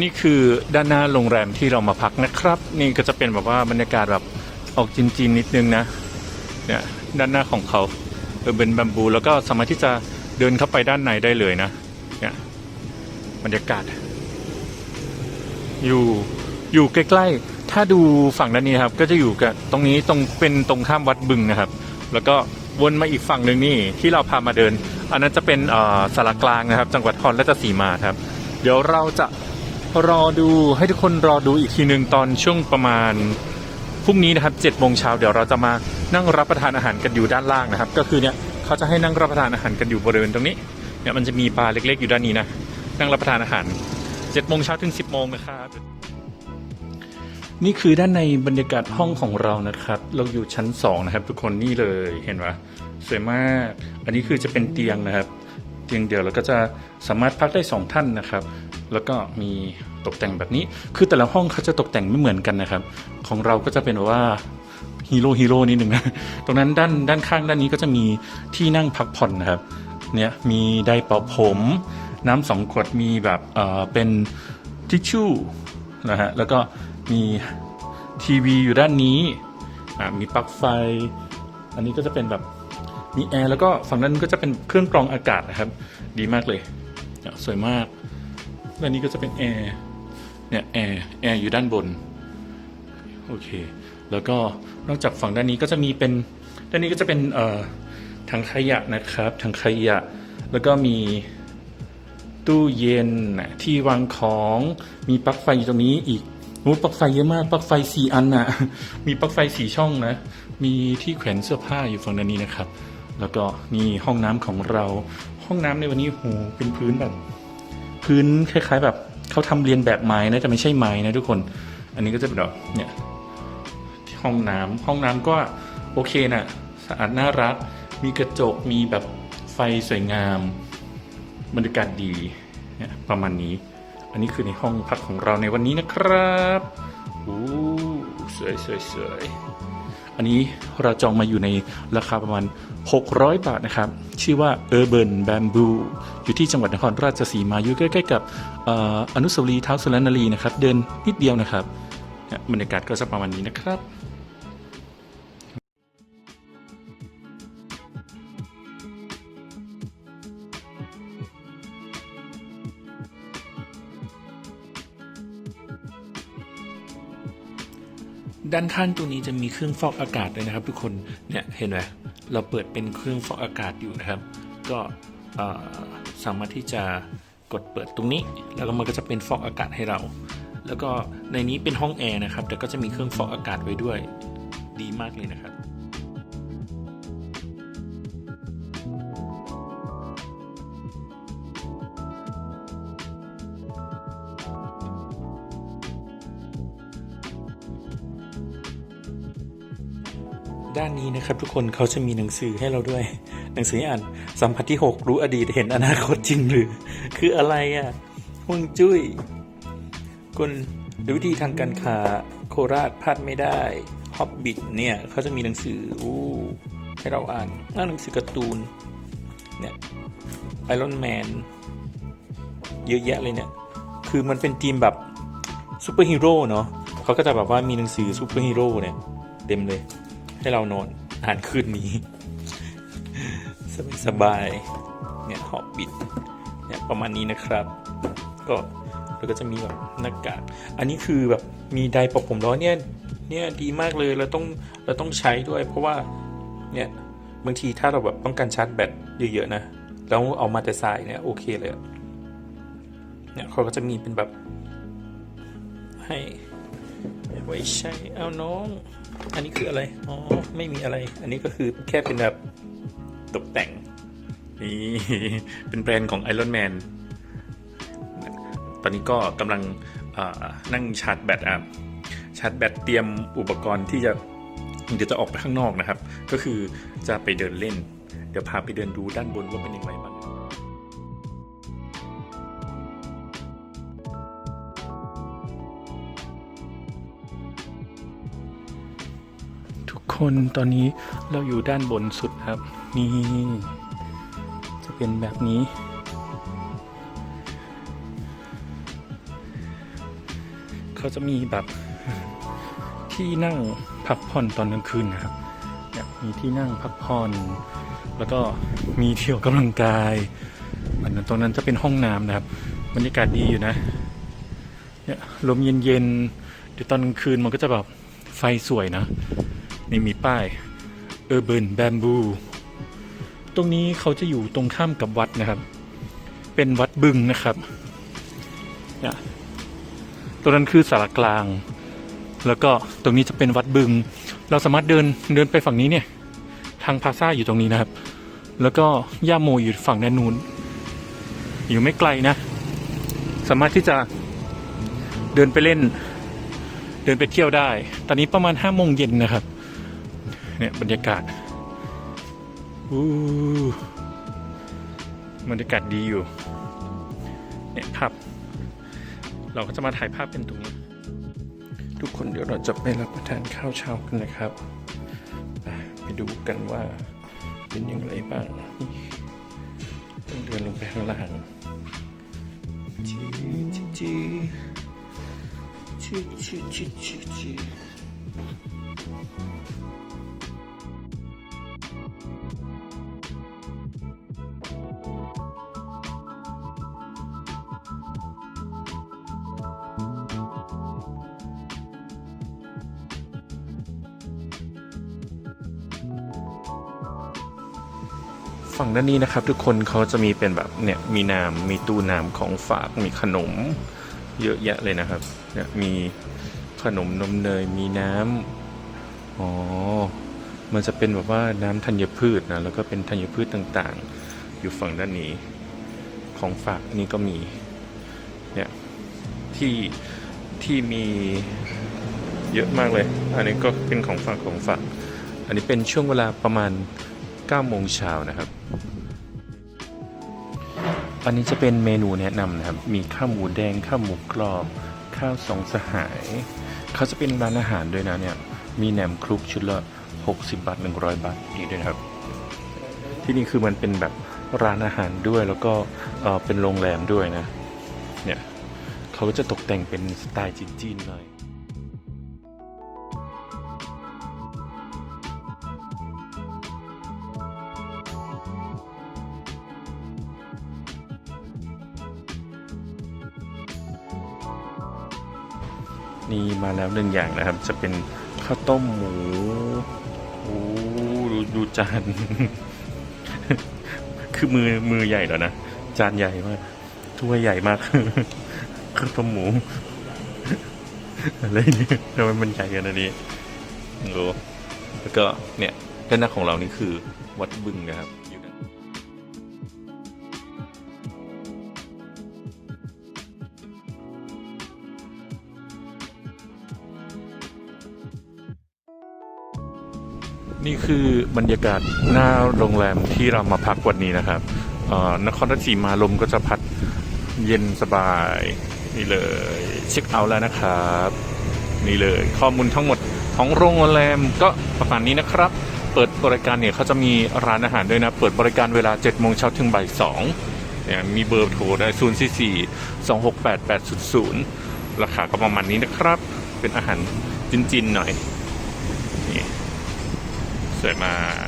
นี่คือด้านหน้าโรงแรมที่เรามาพักนะครับ นี่ก็จะเป็นแบบว่าบรรยากาศแบบออกจีนๆนิดนึงนะเนี่ยด้านหน้าของเขาเออเป็นบัมบู แล้วก็สามารถที่จะเดินเข้าไปด้านในได้เลยนะเนี่ยบรรยากาศ อยู่อยู่ใกล้ๆ ถ้าดูฝั่งด้านนี้ครับ ก็จะอยู่กับตรงนี้ตรงเป็นตรงข้ามวัดบึงนะครับ แล้วก็วนมาอีกฝั่งหนึ่งนี่ที่เราพามาเดิน อันนั้นจะเป็นอ่อสารกลางนะครับ จังหวัดนครราชสีมาครับ เดี๋ยวเราจะ รอดูให้ทุกคนรอดูอีกทีหนึ่งตอนช่วงประมาณพรุ่งนี้นะครับเจ็ดโมงเช้าเดี๋ยวเราจะมานั่งรับประทานอาหารกันอยู่ด้านล่างนะครับ ก็คือเนี่ยเขาจะให้นั่งรับประทานอาหารกันอยู่บริเวณตรงนี้เนี่ยมันจะมีบาร์เล็กๆ อยู่ด้านนี้นะนั่งรับประทานอาหารเจ็ดโมงเช้าถึงสิบโมงนะครับนี่คือด้านในบรรยากาศห้องของเรานะครับ เราอยู่ชั้นสองนะครับ ทุกคนนี่เลยเห็นไหมสวยมาก อันนี้คือจะเป็นเตียงนะครับ เตียงเดียวแล้วก็จะสามารถพักได้สองท่านนะครับ แล้วก็มีตกแต่งแบบนี้ คือแต่ละห้องเขาจะตกแต่งไม่เหมือนกันนะครับ ของเราก็จะเป็นแบบว่าฮีโร่ฮีโร่นิดหนึ่งนะ ตรงนั้นด้านด้านข้างด้านนี้ก็จะมีที่นั่งพักผ่อนนะครับ เนี่ยมีไดร์เป่าผม น้ำสองขวดมีแบบเอ่อเป็นทิชชู่นะฮะ แล้วก็มีทีวีอยู่ด้านนี้อ่ามีปลั๊กไฟ อันนี้ก็จะเป็นแบบมีแอร์แล้วก็ฝั่งนั้นก็จะเป็นเครื่องกรองอากาศนะครับ ดีมากเลย สวยมาก และนนี้ก็จะเป็นแอร์เนี่ยแอร์แอร์อยู่ด้านบน โอเค แล้วก็นอกจากฝั่งด้านนี้ก็จะมีเป็น ด้านนี้ก็จะเป็นเอ่อถังขยะนะครับถังขยะ แล้วก็มีตู้เย็นที่วางของมีปลั๊กไฟอยู่ตรงนี้อีกโอ้ปลั๊กไฟเยอะมากปลั๊กไฟสี่อันน่ะมีปลั๊กไฟสี่ช่องนะ มีที่แขวนเสื้อผ้าอยู่ฝั่งด้านนี้นะครับ แล้วก็นี่ห้องน้ำของเรา ห้องน้ำในวันนี้โหเป็นพื้นแบบ พื้นคล้ายๆ แบบเขาทำเรียนแบบไม้นะแต่ไม่ใช่ไม้นะทุกคน อันนี้ก็จะเป็นแบบเนี่ยที่ห้องน้ำห้องน้ำก็โอเคนะสะอาดน่ารัก มีกระจกมีแบบไฟสวยงามบรรยากาศดีเนี่ยประมาณนี้ อันนี้คือในห้องพักของเราในวันนี้นะครับ อู้สวยสวยสวย อันนี้เราจองมาอยู่ในราคาประมาณ 600 บาทนะครับ ชื่อว่า Urban Bamboo อยู่ที่จังหวัดนครราชสีมาอยู่ใกล้ๆกับออนุสาวรีย์ท้าวสุรนารีนะครับ เดินนิดเดียวนะครับบรรยากาศก็จะประมาณนี้นะครับ ด้านข้างตรงนี้จะมีเครื่องฟอกอากาศด้วยนะครับ ทุกคนเนี่ยเห็นไหมเราเปิดเป็นเครื่องฟอกอากาศอยู่นะครับ ก็สามารถที่จะกดเปิดตรงนี้ แล้วก็มันก็จะเป็นฟอกอากาศให้เรา แล้วก็ในนี้เป็นห้องแอร์นะครับ แต่ก็จะมีเครื่องฟอกอากาศไว้ด้วยดีมากเลยนะครับ ด้านนี้นะครับ ทุกคนเขาจะมีหนังสือให้เราด้วย หนังสืออ่านสัมผัสที่ 6 รู้อดีตเห็นอนาคตจริงหรือ คืออะไรอะห่วงจุ้ยกลวิธีทางการค้าโคราชพลาดไม่ได้ฮอบบิทเนี่ยเขาจะมีหนังสืออู้ให้เราอ่านอ่านหนังสือการ์ตูนเนี่ยไอรอนแมนเยอะแยะเลยเนี่ย คือมันเป็นทีมแบบซูเปอร์ฮีโร่เนาะเขาก็จะแบบว่ามีหนังสือซูเปอร์ฮีโร่เนี่ย เต็มเลย ให้เรานอนอ่านคืนนี้ สบายสบายเนี่ยหอบบิดเนี่ยประมาณนี้นะครับ ก็แล้วก็จะมีแบบหน้ากากอันนี้คือแบบมีไดร์ปะผมร้อนเนี่ยเนี่ยดีมากเลยเราต้องเราต้องใช้ด้วย เพราะว่าเนี่ยบางทีถ้าเราแบบต้องการชาร์จแบตเยอะๆนะแล้วเอามาแต่สายเนี่ยโอเคเลยเนี่ยเขาก็จะมีเป็นแบบให้ไว้ใช้เอาน้อง อันนี้คืออะไร อ๋อ ไม่มีอะไร อันนี้ก็คือแค่เป็นแบบตกแต่ง นี่ เป็นแบรนด์ของ Iron Man ตอนนี้ก็กำลังนั่งชาร์จแบตอะ ชาร์จแบตเตรียมอุปกรณ์ที่จะเดี๋ยวจะออกไปข้างนอกนะครับ ก็คือจะไปเดินเล่น เดี๋ยวพาไปเดินดูด้านบนว่าเป็นยังไงบ้าง คนตอนนี้เราอยู่ด้านบนสุดครับ นี่ จะเป็นแบบนี้ เขาจะมีแบบที่นั่งพักผ่อนตอนกลางคืนนะครับมีที่นั่งพักผ่อน แล้วก็มีเที่ยวกำลังกายอันนั้นตรงนั้นจะเป็นห้องน้ำนะครับบรรยากาศดีอยู่นะเนี่ยลมเย็นๆเดี๋ยวตอนกลางคืนมันก็จะแบบไฟสวยนะ นี่มีป้าย Urban Bamboo ตรงนี้เขาจะอยู่ตรงข้ามกับวัดนะครับ เป็นวัดบึงนะครับเนี่ยตรงนั้นคือสารกลาง แล้วก็ตรงนี้จะเป็นวัดบึง เราสามารถเดินเดินไปฝั่งนี้เนี่ย ทางพาซ่าอยู่ตรงนี้นะครับ แล้วก็ย่าโมอยู่ฝั่งด้านนู้นอยู่ไม่ไกลนะ สามารถที่จะเดินไปเล่น เดินไปเที่ยวได้ ตอนนี้ประมาณห้าโมงเย็นนะครับ เนี่ยบรรยากาศอู้บรรยากาศดีอยู่ เนี่ยภาพ เราก็จะมาถ่ายภาพเป็นตรงนี้ ทุกคนเดี๋ยวเราจะไปรับประทานข้าวเช้ากันนะครับ ไปดูกันว่าเป็นอย่างไรบ้างต้องเดินลงไปข้างล่างจีจีจีจีจีจีจี ฝั่งด้านนี้นะครับ ทุกคนเขาจะมีเป็นแบบเนี่ยมีน้ำมีตู้น้ำของฝากมีขนม เยอะแยะเลยนะครับเนี่ยมีขนมนมเนยมีน้ำอ๋อมันจะเป็นแบบว่าน้ำธัญพืชนะแล้วก็เป็นธัญพืชต่างๆ อยู่ฝั่งด้านนี้ ของฝากนี่ก็มีเนี่ยที่ที่มีเยอะมากเลย อันนี้ก็เป็นของฝากของฝาก อันนี้เป็นช่วงเวลาประมาณ 9โมงเช้านะครับ อันนี้จะเป็นเมนูแนะนำนะครับ มีข้าวหมูแดง ข้าวหมูกรอบ ข้าวสองสหาย เขาจะเป็นร้านอาหารด้วยนะเนี่ย มีแหนมคลุกชุดละ 60 บาท 100 บาทนี่ด้วยครับ ที่นี่คือมันเป็นแบบร้านอาหารด้วยแล้วก็เออเป็นโรงแรมด้วยนะ เนี่ย เขาก็จะตกแต่งเป็นสไตล์จีนๆหน่อย นี่มาแล้วหนึ่งอย่างนะครับ จะเป็นข้าวต้มหมูโอ้ดูดูจาน คือมือมือใหญ่แล้วนะ จานใหญ่มากถ้วยใหญ่มากข้าวต้มหมูอะไรเนี่ยทำไมมันใหญ่ขนาดนี้โอ้แล้วก็เนี่ยด้านหน้าของเรานี่คือวัดบึงนะครับ นี่คือบรรยากาศหน้าโรงแรมที่เรามาพักวันนี้นะครับนครราชสีมาลมก็จะพัดเย็นสบายนี่เลยเช็คเอาท์แล้วนะครับ นี่เลยข้อมูลทั้งหมดของโรงแรมก็ประมาณนี้นะครับ เปิดบริการเนี่ยเขาจะมีร้านอาหารด้วยนะ เปิดบริการเวลา7โมงเช้าถึงบ่าย2เนี่ยมีเบอร์โทรได้0 4 4 2 6 8 8 0 0 ราคาก็ประมาณนี้นะครับ เป็นอาหารจินๆหน่อย สวยมาก